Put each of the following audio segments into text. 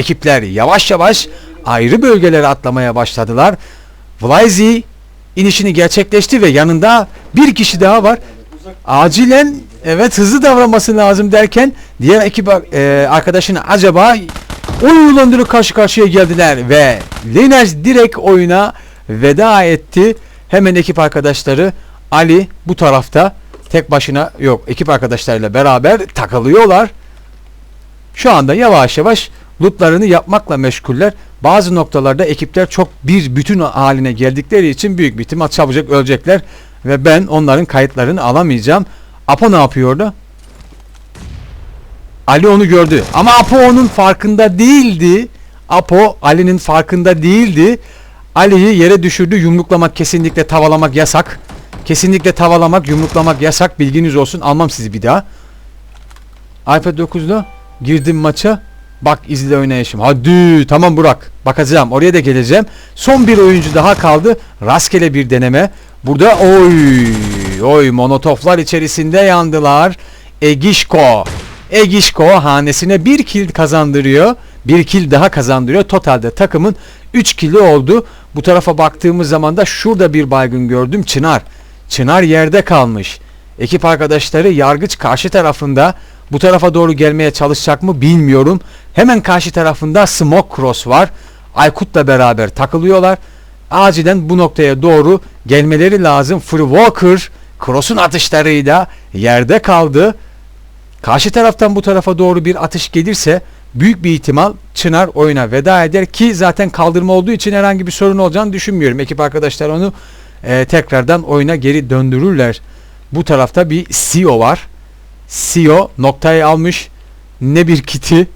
ekipler yavaş yavaş ayrı bölgelere atlamaya başladılar. Vlaizi inişini gerçekleşti ve yanında bir kişi daha var. Acilen evet hızlı davranması lazım derken diğer ekip e, arkadaşını acaba oyun yolunduru karşı karşıya geldiler ve Lineage direkt oyuna veda etti. Hemen ekip arkadaşları Ali bu tarafta tek başına yok ekip arkadaşlarıyla beraber takılıyorlar. Şu anda yavaş yavaş lootlarını yapmakla meşguller. Bazı noktalarda ekipler çok bir bütün haline geldikleri için büyük bir ihtimal çabucak ölecekler ve ben onların kayıtlarını alamayacağım. Apo ne yapıyordu? Ali onu gördü ama Apo onun farkında değildi. Apo Ali'nin farkında değildi. Ali'yi yere düşürdü. Yumruklamak kesinlikle tavalamak yasak. Kesinlikle tavalamak, yumruklamak yasak. Bilginiz olsun. Almam sizi bir daha. iPad 9'da girdim maça. Bak izle oynayışım. Hadi tamam Burak. Bakacağım. Oraya da geleceğim. Son bir oyuncu daha kaldı. Rastgele bir deneme. Burada oy oy monotoflar içerisinde yandılar. Egişko. Egişko hanesine bir kill kazandırıyor. Bir kill daha kazandırıyor. Totalde takımın 3 killi oldu. Bu tarafa baktığımız zaman da şurada bir baygın gördüm. Çınar. Çınar yerde kalmış. Ekip arkadaşları yargıç karşı tarafında bu tarafa doğru gelmeye çalışacak mı bilmiyorum. Hemen karşı tarafında Smoke Cross var. Aykut'la beraber takılıyorlar. Acilen bu noktaya doğru gelmeleri lazım. Free Walker Cross'un atışlarıyla yerde kaldı. Karşı taraftan bu tarafa doğru bir atış gelirse büyük bir ihtimal Çınar oyuna veda eder ki zaten kaldırma olduğu için herhangi bir sorun olacağını düşünmüyorum. Ekip arkadaşlar onu e, tekrardan oyuna geri döndürürler. Bu tarafta bir CEO var. CEO noktayı almış. Ne bir kiti,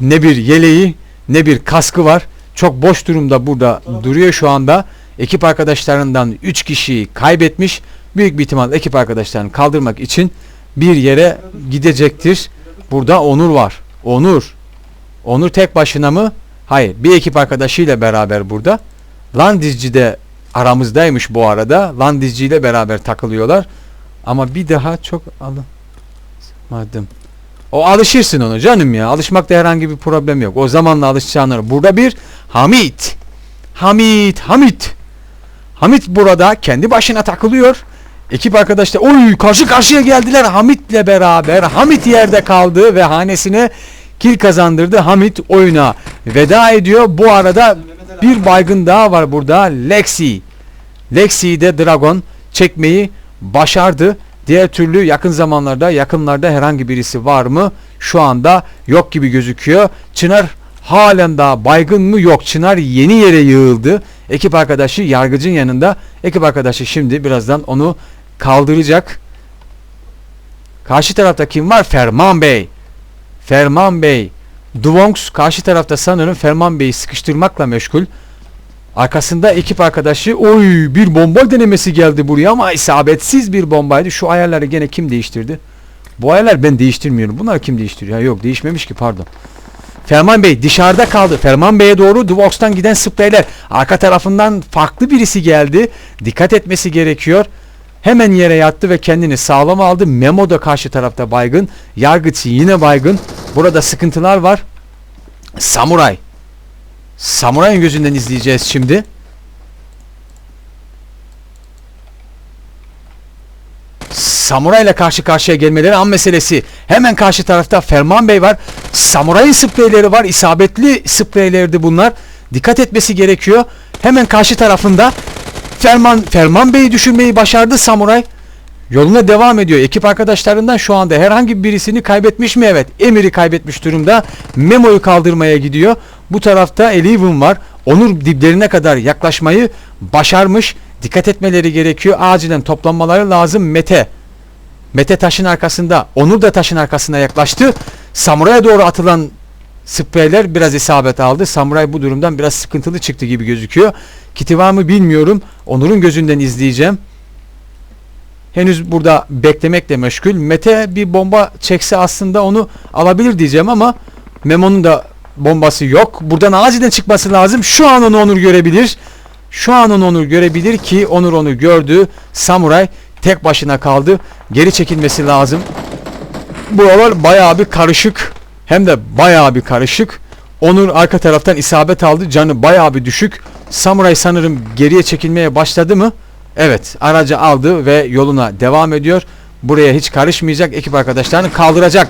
ne bir yeleği, ne bir kaskı var. Çok boş durumda burada duruyor şu anda. Ekip arkadaşlarından 3 kişiyi kaybetmiş. Büyük bir ihtimal ekip arkadaşlarını kaldırmak için bir yere gidecektir. Burada Onur var. Onur. Onur tek başına mı? Hayır. Bir ekip arkadaşıyla beraber burada. Landizci de aramızdaymış bu arada. Landizci ile beraber takılıyorlar. Ama bir daha çok alamadım. O alışırsın onu canım ya. Alışmakta herhangi bir problem yok. O zamanla alışacağını. Burada bir Hamit. Hamit. Hamit. Hamit burada kendi başına takılıyor. Ekip arkadaşlar oy karşı karşıya geldiler Hamit'le beraber. Hamit yerde kaldı ve hanesine kill kazandırdı. Hamit oyuna veda ediyor. Bu arada bir baygın daha var burada. Lexi. Lexi de Dragon çekmeyi başardı. Diğer türlü yakın zamanlarda yakınlarda herhangi birisi var mı? Şu anda yok gibi gözüküyor. Çınar halen daha baygın mı? Yok. Çınar yeni yere yığıldı. Ekip arkadaşı yargıcın yanında. Ekip arkadaşı şimdi birazdan onu kaldıracak. Karşı tarafta kim var? Ferman Bey. Ferman Bey. Duvongs karşı tarafta sanırım Ferman Bey'i sıkıştırmakla meşgul. Arkasında ekip arkadaşı oy bir bomba denemesi geldi buraya ama isabetsiz bir bombaydı. Şu ayarları gene kim değiştirdi? Bu ayarlar ben değiştirmiyorum. Bunlar kim değiştiriyor? Yok değişmemiş ki pardon. Ferman Bey dışarıda kaldı. Ferman Bey'e doğru Duvox'tan giden spreyler. Arka tarafından farklı birisi geldi. Dikkat etmesi gerekiyor. Hemen yere yattı ve kendini sağlam aldı. Memo da karşı tarafta baygın. Yargıç yine baygın. Burada sıkıntılar var. Samuray. Samuray'ın gözünden izleyeceğiz şimdi. Samuray ile karşı karşıya gelmeleri an meselesi. Hemen karşı tarafta Ferman Bey var. Samuray'ın spreyleri var. İsabetli spreylerdi bunlar. Dikkat etmesi gerekiyor. Hemen karşı tarafında Ferman Ferman Bey'i düşürmeyi başardı Samuray. Yoluna devam ediyor. Ekip arkadaşlarından şu anda herhangi birisini kaybetmiş mi? Evet. Emir'i kaybetmiş durumda. Memo'yu kaldırmaya gidiyor. Bu tarafta Eleven var. Onur diplerine kadar yaklaşmayı başarmış. Dikkat etmeleri gerekiyor. Acilen toplanmaları lazım. Mete. Mete taşın arkasında. Onur da taşın arkasına yaklaştı. Samuray'a doğru atılan spreyler biraz isabet aldı. Samuray bu durumdan biraz sıkıntılı çıktı gibi gözüküyor. Kiti var mı bilmiyorum. Onur'un gözünden izleyeceğim. Henüz burada beklemekle meşgul. Mete bir bomba çekse aslında onu alabilir diyeceğim ama Memo'nun da bombası yok. Buradan acilen çıkması lazım. Şu an onu Onur görebilir. Şu an onu Onur görebilir ki Onur onu gördü. Samuray tek başına kaldı. Geri çekilmesi lazım. Buralar bayağı bir karışık. Hem de bayağı bir karışık. Onur arka taraftan isabet aldı. Canı bayağı bir düşük. Samuray sanırım geriye çekilmeye başladı mı? Evet aracı aldı ve yoluna devam ediyor. Buraya hiç karışmayacak. Ekip arkadaşlarını kaldıracak.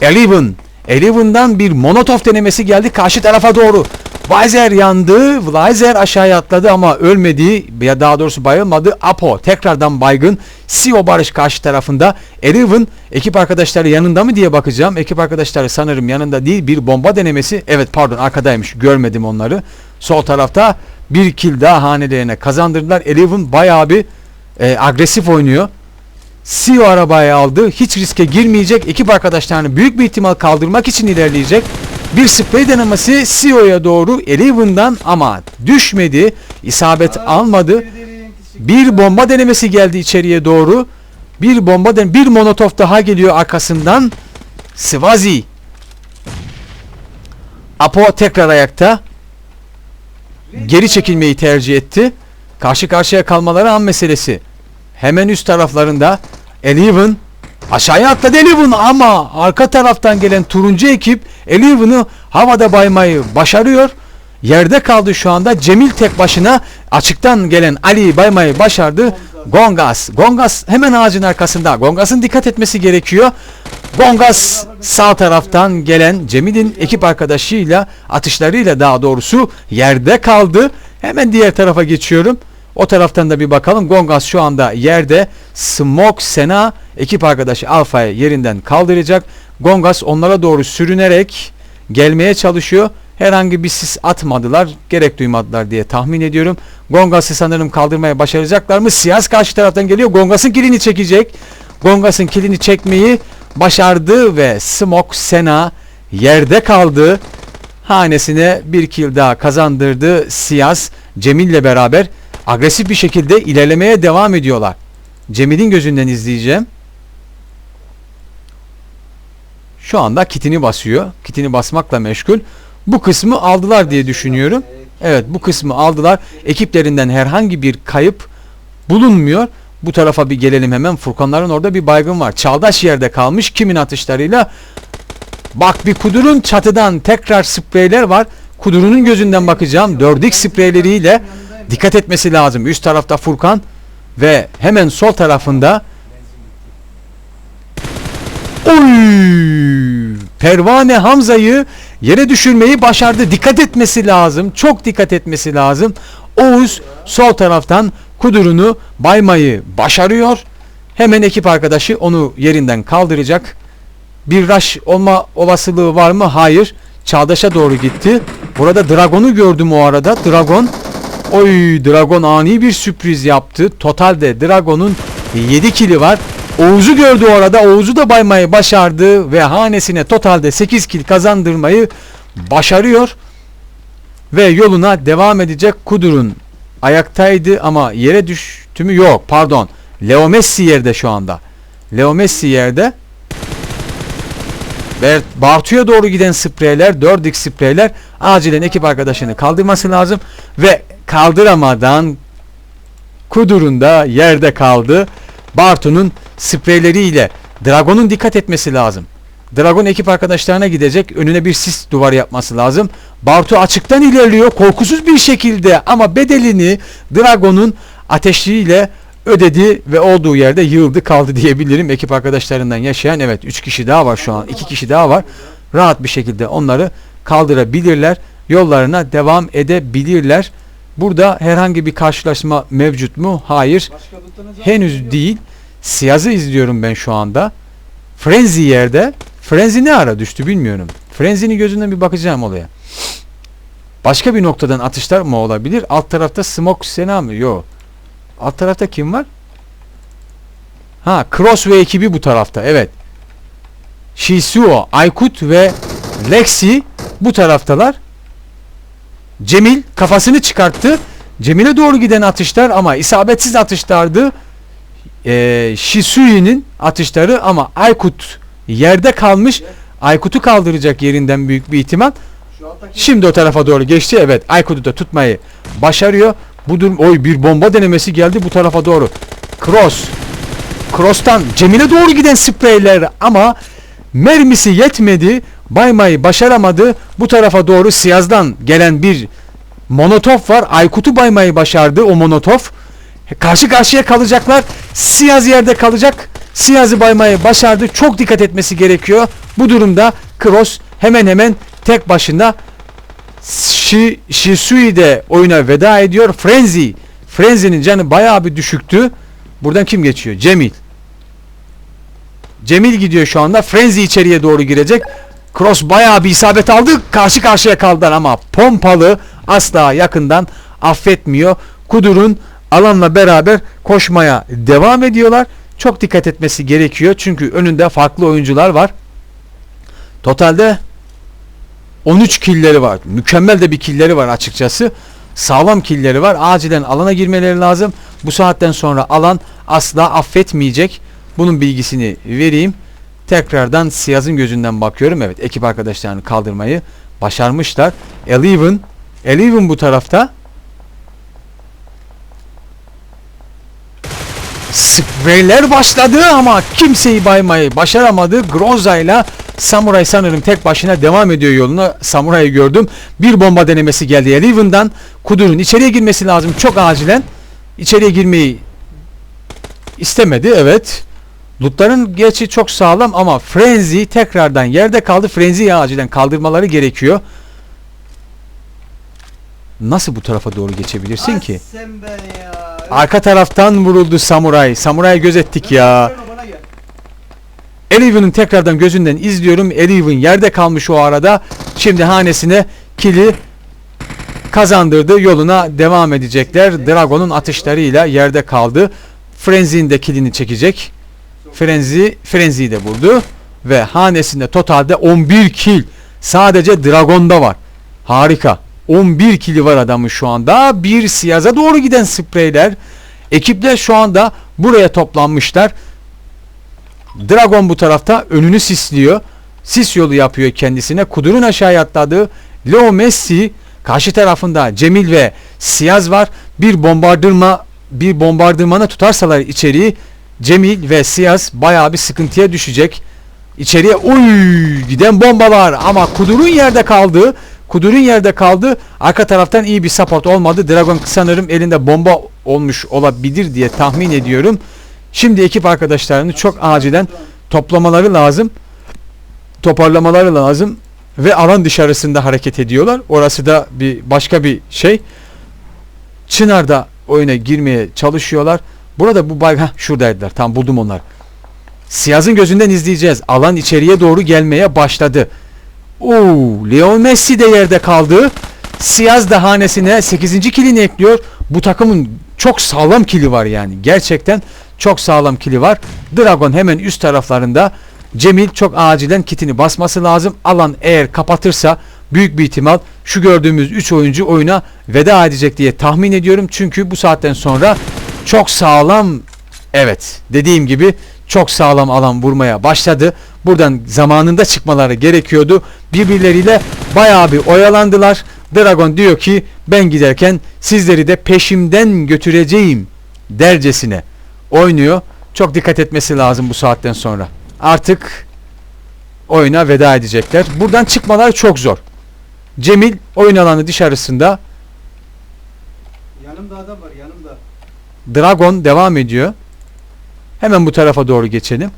Eleven. Eleven'dan bir monotov denemesi geldi karşı tarafa doğru. Weiser yandı. Weiser aşağıya atladı ama ölmedi. Ya daha doğrusu bayılmadı. Apo tekrardan baygın. Sio Barış karşı tarafında. Eleven ekip arkadaşları yanında mı diye bakacağım. Ekip arkadaşları sanırım yanında değil. Bir bomba denemesi. Evet pardon arkadaymış. Görmedim onları. Sol tarafta bir kill daha hanelerine kazandırdılar. Eleven bayağı bir e, agresif oynuyor. CEO arabayı aldı. Hiç riske girmeyecek. Ekip arkadaşlarını büyük bir ihtimal kaldırmak için ilerleyecek. Bir sprey denemesi CEO'ya doğru Eleven'dan ama düşmedi. İsabet almadı. Bir bomba denemesi geldi içeriye doğru. Bir bomba den bir monotov daha geliyor arkasından. Swazi. Apo tekrar ayakta. Geri çekilmeyi tercih etti. Karşı karşıya kalmaları an meselesi. Hemen üst taraflarında Eleven aşağıya atladı Eleven ama arka taraftan gelen turuncu ekip Eleven'ı havada baymayı başarıyor. Yerde kaldı şu anda. Cemil tek başına açıktan gelen Ali'yi baymayı başardı. Gongas. Gongas hemen ağacın arkasında. Gongas'ın dikkat etmesi gerekiyor. Gongas sağ taraftan gelen Cemil'in ekip arkadaşıyla atışlarıyla daha doğrusu yerde kaldı. Hemen diğer tarafa geçiyorum. O taraftan da bir bakalım. Gongas şu anda yerde. Smoke Sena ekip arkadaşı Alfa'yı yerinden kaldıracak. Gongas onlara doğru sürünerek gelmeye çalışıyor. Herhangi bir sis atmadılar. Gerek duymadılar diye tahmin ediyorum. Gongas'ı sanırım kaldırmaya başaracaklar mı? Siyas karşı taraftan geliyor. Gongas'ın kilini çekecek. Gongas'ın kilini çekmeyi başardı ve Smoke Sena yerde kaldı. Hanesine bir kill daha kazandırdı Siyas Cemil'le beraber agresif bir şekilde ilerlemeye devam ediyorlar. Cemil'in gözünden izleyeceğim. Şu anda kitini basıyor. Kitini basmakla meşgul. Bu kısmı aldılar diye düşünüyorum. Evet bu kısmı aldılar. Ekiplerinden herhangi bir kayıp bulunmuyor. Bu tarafa bir gelelim hemen. Furkanların orada bir baygın var. Çağdaş yerde kalmış. Kimin atışlarıyla? Bak bir kudurun çatıdan tekrar spreyler var. Kudurunun gözünden bakacağım. 4x spreyleriyle dikkat etmesi lazım. Üst tarafta Furkan ve hemen sol tarafında Oy! Pervane Hamza'yı yere düşürmeyi başardı. Dikkat etmesi lazım. Çok dikkat etmesi lazım. Oğuz sol taraftan kudurunu baymayı başarıyor. Hemen ekip arkadaşı onu yerinden kaldıracak. Bir rush olma olasılığı var mı? Hayır. Çağdaş'a doğru gitti. Burada Dragon'u gördüm o arada. Dragon Oy Dragon ani bir sürpriz yaptı. Totalde Dragon'un 7 kili var. Oğuz'u gördü orada. Oğuz'u da baymayı başardı ve hanesine totalde 8 kill kazandırmayı başarıyor. Ve yoluna devam edecek Kudur'un ayaktaydı ama yere düştü mü? Yok pardon. Leo Messi yerde şu anda. Leo Messi yerde. Bartu'ya doğru giden spreyler, 4x spreyler acilen ekip arkadaşını kaldırması lazım. Ve kaldıramadan Kudur'un da yerde kaldı. Bartu'nun spreyleriyle Dragon'un dikkat etmesi lazım. Dragon ekip arkadaşlarına gidecek. Önüne bir sis duvarı yapması lazım. Bartu açıktan ilerliyor. Korkusuz bir şekilde ama bedelini Dragon'un ateşliğiyle ödedi ve olduğu yerde yığıldı kaldı diyebilirim. Ekip arkadaşlarından yaşayan evet 3 kişi daha var şu an. 2 kişi daha var. Rahat bir şekilde onları kaldırabilirler. Yollarına devam edebilirler. Burada herhangi bir karşılaşma mevcut mu? Hayır. Henüz değil. Siyaz'ı izliyorum ben şu anda. Frenzy yerde. Frenzy ne ara düştü bilmiyorum. Frenzy'nin gözünden bir bakacağım olaya. Başka bir noktadan atışlar mı olabilir? Alt tarafta Smoke Sena mı? Yok. Alt tarafta kim var? Ha Cross ve ekibi bu tarafta. Evet. Shisuo, Aykut ve Lexi bu taraftalar. Cemil kafasını çıkarttı. Cemil'e doğru giden atışlar ama isabetsiz atışlardı. Ee, Shisui'nin atışları ama Aykut yerde kalmış. Aykut'u kaldıracak yerinden büyük bir ihtimal. Şimdi o tarafa doğru geçti. Evet Aykut'u da tutmayı başarıyor. Bu durum oy bir bomba denemesi geldi bu tarafa doğru. Cross. Cross'tan Cemil'e doğru giden spreyler ama mermisi yetmedi. Baymayı başaramadı. Bu tarafa doğru Siyaz'dan gelen bir Monotof var. Aykut'u baymayı başardı o Monotof. Karşı karşıya kalacaklar. Siyaz yerde kalacak. Siyaz'ı baymayı başardı. Çok dikkat etmesi gerekiyor. Bu durumda Kroos hemen hemen tek başına Shi, Shisui de oyuna veda ediyor. Frenzy. Frenzy'nin canı bayağı bir düşüktü. Buradan kim geçiyor? Cemil. Cemil gidiyor şu anda. Frenzy içeriye doğru girecek. Cross bayağı bir isabet aldı. Karşı karşıya kaldılar ama pompalı asla yakından affetmiyor. Kudur'un alanla beraber koşmaya devam ediyorlar. Çok dikkat etmesi gerekiyor. Çünkü önünde farklı oyuncular var. Totalde 13 killeri var. Mükemmel de bir killeri var açıkçası. Sağlam killeri var. Acilen alana girmeleri lazım. Bu saatten sonra alan asla affetmeyecek. Bunun bilgisini vereyim. Tekrardan Siyaz'ın gözünden bakıyorum. Evet ekip arkadaşlarını kaldırmayı başarmışlar. Eleven. Eleven bu tarafta. Spreyler başladı ama kimseyi baymayı başaramadı. Groza ile Samuray sanırım tek başına devam ediyor yoluna. Samuray'ı gördüm. Bir bomba denemesi geldi Eleven'dan. Kudur'un içeriye girmesi lazım çok acilen. İçeriye girmeyi istemedi evet. Lootların gerçi çok sağlam ama Frenzy tekrardan yerde kaldı. Frenzy'yi acilen kaldırmaları gerekiyor. Nasıl bu tarafa doğru geçebilirsin ki? Arka taraftan vuruldu Samuray. Samuray'ı gözettik ya. Eleven'ın tekrardan gözünden izliyorum. Eleven yerde kalmış o arada. Şimdi hanesine kili kazandırdı. Yoluna devam edecekler. Dragon'un atışlarıyla yerde kaldı. Frenzy'nin de kilini çekecek. Frenzy, Frenzy'yi de vurdu. Ve hanesinde totalde 11 kill. Sadece Dragon'da var. Harika. 11 kili var adamın şu anda. Bir siyaza doğru giden spreyler. Ekipler şu anda buraya toplanmışlar. Dragon bu tarafta önünü sisliyor. Sis yolu yapıyor kendisine. Kudur'un aşağıya atladığı Leo Messi karşı tarafında Cemil ve Siyaz var. Bir bombardırma bir bombardırmana tutarsalar içeriği Cemil ve Siyaz bayağı bir sıkıntıya düşecek. İçeriye uy giden bombalar ama Kudur'un yerde kaldığı Kudur'un yerde kaldı. Arka taraftan iyi bir support olmadı. Dragon sanırım elinde bomba olmuş olabilir diye tahmin ediyorum. Şimdi ekip arkadaşlarını çok acilen toplamaları lazım. Toparlamaları lazım ve alan dışarısında hareket ediyorlar. Orası da bir başka bir şey. Çınar'da oyuna girmeye çalışıyorlar. Burada bu bay Heh, şuradaydılar. Tam buldum onlar. Siyaz'ın gözünden izleyeceğiz. Alan içeriye doğru gelmeye başladı. Oo, Leo Messi de yerde kaldı. Siyaz da hanesine 8. kilini ekliyor. Bu takımın çok sağlam kili var yani. Gerçekten çok sağlam kili var. Dragon hemen üst taraflarında. Cemil çok acilen kitini basması lazım. Alan eğer kapatırsa büyük bir ihtimal şu gördüğümüz 3 oyuncu oyuna veda edecek diye tahmin ediyorum. Çünkü bu saatten sonra çok sağlam evet dediğim gibi çok sağlam alan vurmaya başladı. Buradan zamanında çıkmaları gerekiyordu. Birbirleriyle bayağı bir oyalandılar. Dragon diyor ki ben giderken sizleri de peşimden götüreceğim dercesine oynuyor. Çok dikkat etmesi lazım bu saatten sonra. Artık oyuna veda edecekler. Buradan çıkmalar çok zor. Cemil oyun alanı dışarısında. Yanımda adam var yanımda. Dragon devam ediyor. Hemen bu tarafa doğru geçelim.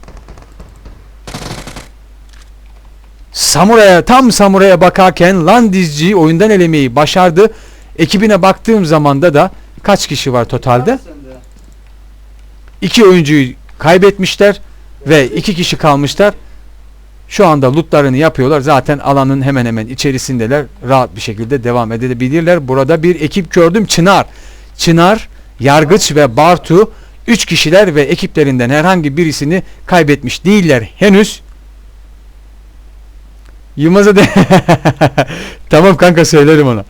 Samuray'a tam Samuray'a bakarken Landizci'yi oyundan elemeyi başardı. Ekibine baktığım zamanda da kaç kişi var totalde? İki oyuncuyu kaybetmişler ve iki kişi kalmışlar. Şu anda lootlarını yapıyorlar. Zaten alanın hemen hemen içerisindeler. Rahat bir şekilde devam edebilirler. Burada bir ekip gördüm. Çınar. Çınar, Yargıç ve Bartu 3 kişiler ve ekiplerinden herhangi birisini kaybetmiş değiller henüz. Yılmaz'a de tamam kanka söylerim ona.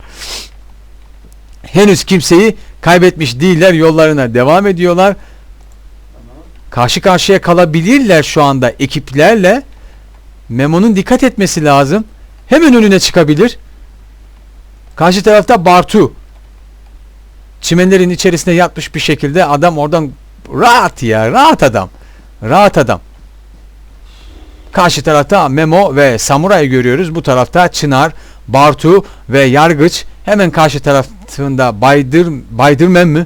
Henüz kimseyi kaybetmiş değiller. Yollarına devam ediyorlar. Karşı karşıya kalabilirler şu anda ekiplerle. Memo'nun dikkat etmesi lazım. Hemen önüne çıkabilir. Karşı tarafta Bartu. Çimenlerin içerisine yatmış bir şekilde adam oradan rahat ya rahat adam. Rahat adam. Karşı tarafta Memo ve Samuray görüyoruz. Bu tarafta Çınar, Bartu ve Yargıç. Hemen karşı tarafında Baydır, Baydırmen mi?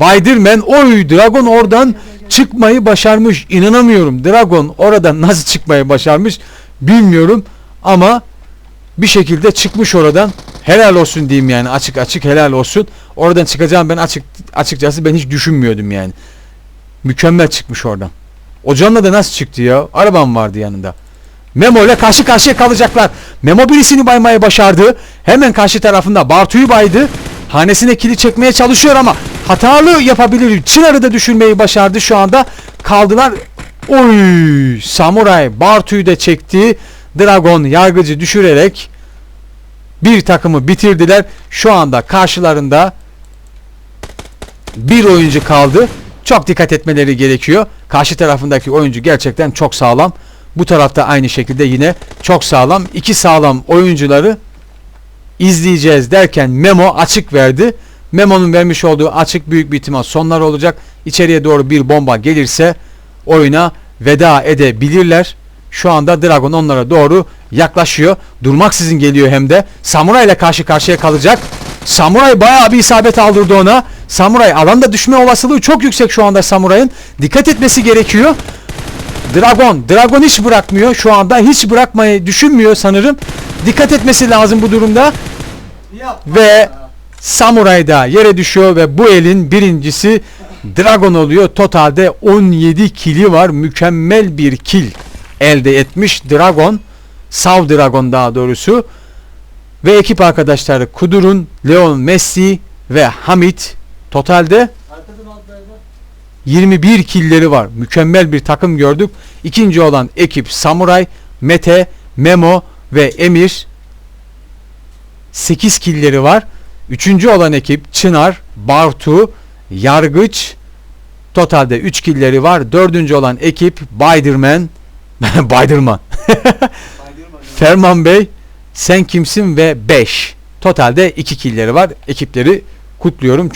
Baydırmen oy Dragon oradan çıkmayı başarmış. İnanamıyorum. Dragon oradan nasıl çıkmayı başarmış bilmiyorum ama bir şekilde çıkmış oradan. Helal olsun diyeyim yani açık açık helal olsun. Oradan çıkacağım ben açık açıkçası ben hiç düşünmüyordum yani. Mükemmel çıkmış oradan. O canla da nasıl çıktı ya? Arabam vardı yanında. Memo ile karşı karşıya kalacaklar. Memo birisini baymayı başardı. Hemen karşı tarafında Bartu'yu baydı. Hanesine kili çekmeye çalışıyor ama hatalı yapabilir. Çınar'ı da düşürmeyi başardı şu anda. Kaldılar. Oy! Samuray Bartu'yu da çekti. Dragon yargıcı düşürerek bir takımı bitirdiler. Şu anda karşılarında bir oyuncu kaldı. Çok dikkat etmeleri gerekiyor. Karşı tarafındaki oyuncu gerçekten çok sağlam. Bu tarafta aynı şekilde yine çok sağlam. İki sağlam oyuncuları izleyeceğiz derken Memo açık verdi. Memo'nun vermiş olduğu açık büyük bir ihtimal sonlar olacak. İçeriye doğru bir bomba gelirse oyuna veda edebilirler. Şu anda Dragon onlara doğru yaklaşıyor. Durmaksızın geliyor hem de. Samuray ile karşı karşıya kalacak. Samuray bayağı bir isabet aldırdı ona. Samuray alanda düşme olasılığı çok yüksek şu anda Samuray'ın. Dikkat etmesi gerekiyor. Dragon. Dragon hiç bırakmıyor. Şu anda hiç bırakmayı düşünmüyor sanırım. Dikkat etmesi lazım bu durumda. Yapma Ve- ya. Samuray da yere düşüyor ve bu elin birincisi Dragon oluyor. Totalde 17 kili var. Mükemmel bir kil elde etmiş Dragon. Sav Dragon daha doğrusu. Ve ekip arkadaşları Kudur'un, Leon Messi ve Hamit totalde Arkadan altlarda. 21 killeri var. Mükemmel bir takım gördük. İkinci olan ekip Samuray, Mete, Memo ve Emir 8 killeri var. Üçüncü olan ekip Çınar, Bartu, Yargıç totalde 3 killeri var. Dördüncü olan ekip Baydırman Baydırma. Ferman Bey Sen Kimsin ve 5 totalde 2 killeri var. Ekipleri kutluyorum.